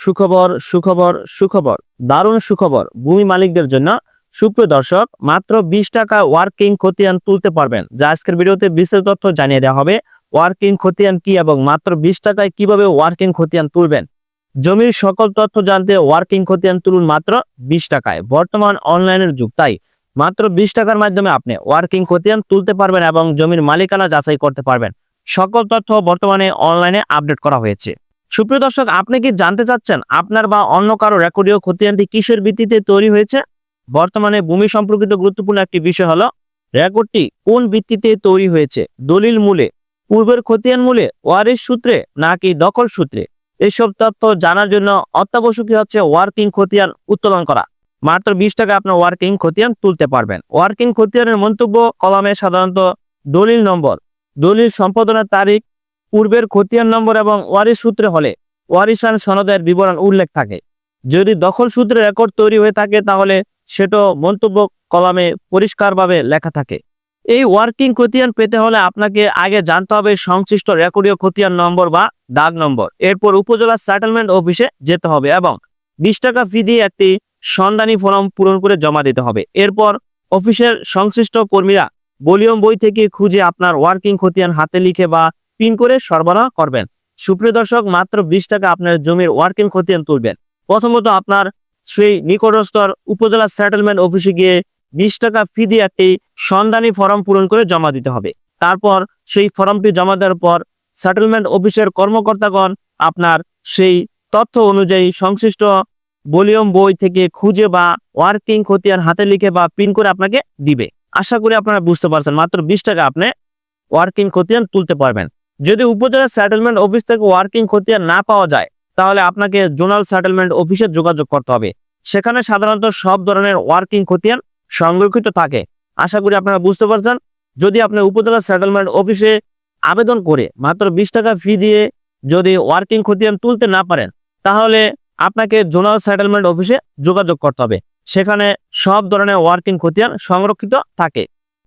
সুখবর সুখবর সুখবর। দারুণ সুখবর। ভূমি মালিকদের জন্য সুপ্রিয় দর্শক, মাত্র বিশ টাকা ওয়ার্কিং খতিয়ান তুলতে পারবেন। যা আজকের ভিডিওতে বিস্তারিত তথ্য জানিয়ে দেওয়া হবে। ওয়ার্কিং খতিয়ান কি এবং মাত্র বিশ টাকায় কীভাবে ওয়ার্কিং খতিয়ান তুলবেন? জমির সকল তথ্য জানতে ওয়ার্কিং খতিয়ান তুলুন মাত্র বিশ টাকায়। বর্তমান অনলাইনের যুগ, তাই মাত্র বিশ টাকার মাধ্যমে আপনি ওয়ার্কিং খতিয়ান তুলতে পারবেন এবং জমির মালিকানা যাচাই করতে পারবেন। সকল তথ্য বর্তমানে অনলাইনে আপডেট করা হয়েছে। সুপ্রিয় দর্শক, আপনি কি জানতে চাচ্ছেন আপনার বা অন্য কারও রেকর্ডীয় খতিয়ানটি কিসের ভিত্তিতে তৈরি হয়েছে? বর্তমানে ভূমি সম্পর্কিত গুরুত্বপূর্ণ একটি বিষয় হলো রেকর্ডটি কোন ভিত্তিতে তৈরি হয়েছে? দলিল মূলে, পূর্বের খতিয়ান মূলে, ওয়ারিশ সূত্রে, নাকি দখল সূত্রে? এসব তথ্য জানার জন্য অত্যাবশ্যকীয় হচ্ছে ওয়ার্কিং খতিয়ান উত্তোলন করা। মাত্র বিশ টাকা আপনার ওয়ার্কিং খতিয়ান তুলতে পারবেন। ওয়ার্কিং খতিয়ানের মন্তব্য কলামে সাধারণত দলিল নম্বর। দলিল সম্পাদনার তারিখ পূর্বের খতিয়ান নম্বর এবং ওয়ারিস সূত্রে হলে ওয়ারিসান সনদের বিবরণ উল্লেখ থাকে। যদি দখল সূত্রে রেকর্ড তৈরি হয়ে থাকে, তাহলে সেটা মন্তব্য কলামে পরিষ্কারভাবে লেখা থাকে। এই ওয়ার্কিং খতিয়ান পেতে হলে আপনাকে আগে জানতে হবে সংশ্লিষ্ট রেকর্ডীয় খতিয়ান নম্বর বা দাগ নম্বর। এরপর উপজেলা সেটেলমেন্ট অফিসে যেতে হবে এবং বিশ টাকা ফি দিয়ে একটি সন্ধানী ফর্ম পূরণ করে জমা দিতে হবে। এরপর অফিসের সংশ্লিষ্ট কর্মীরা ভলিউম বই থেকে খুঁজে আপনার ওয়ার্কিং খতিয়ান হাতে লিখে বা পিন করে সরবরাহ করবেন। সুপ্রিয় দর্শক, মাত্র বিশ টাকা আপনার জমির ওয়ার্কিং খতিয়ান তুলবেন। প্রথমত আপনার সেই নিকটস্থর উপজেলা সেটেলমেন্ট অফিসে গিয়ে বিশ টাকা ফি দিয়ে একটি সন্ধানী ফর্ম পূরণ করে জমা দিতে হবে। তারপর সেই ফর্মটি জমা দেওয়ার পর সেটেলমেন্ট অফিসের কর্মকর্তাগণ আপনার সেই তথ্য অনুযায়ী সংশ্লিষ্ট ভলিউম বই থেকে খুঁজে বা ওয়ার্কিং খতিয়ান হাতে লিখে বা পিন করে আপনাকে দিবে। আশা করি আপনারা বুঝতে পারছেন, মাত্র বিশ টাকা আপনি ওয়ার্কিং খতিয়ান তুলতে পারবেন। যদি উপজেলা সেটেলমেন্ট অফিস থেকে ওয়ার্কিং খতিয়ান না পাওয়া যায়, তাহলে আপনাকে জোনাল সেটেলমেন্ট অফিসে যোগাযোগ করতে হবে। সেখানে সাধারণত সব ধরনের ওয়ার্কিং খতিয়ান সংরক্ষিত থাকে। আশা করি আপনারা বুঝতে পারছেন। যদি আপনি উপজেলা সেটেলমেন্ট অফিসে আবেদন করে মাত্র বিশ টাকা ফি দিয়ে যদি ওয়ার্কিং খতিয়ান তুলতে না পারেন, তাহলে আপনাকে জোনাল সেটেলমেন্ট অফিসে যোগাযোগ করতে হবে। সেখানে সব ধরনের ওয়ার্কিং খতিয়ান সংরক্ষিত থাকে।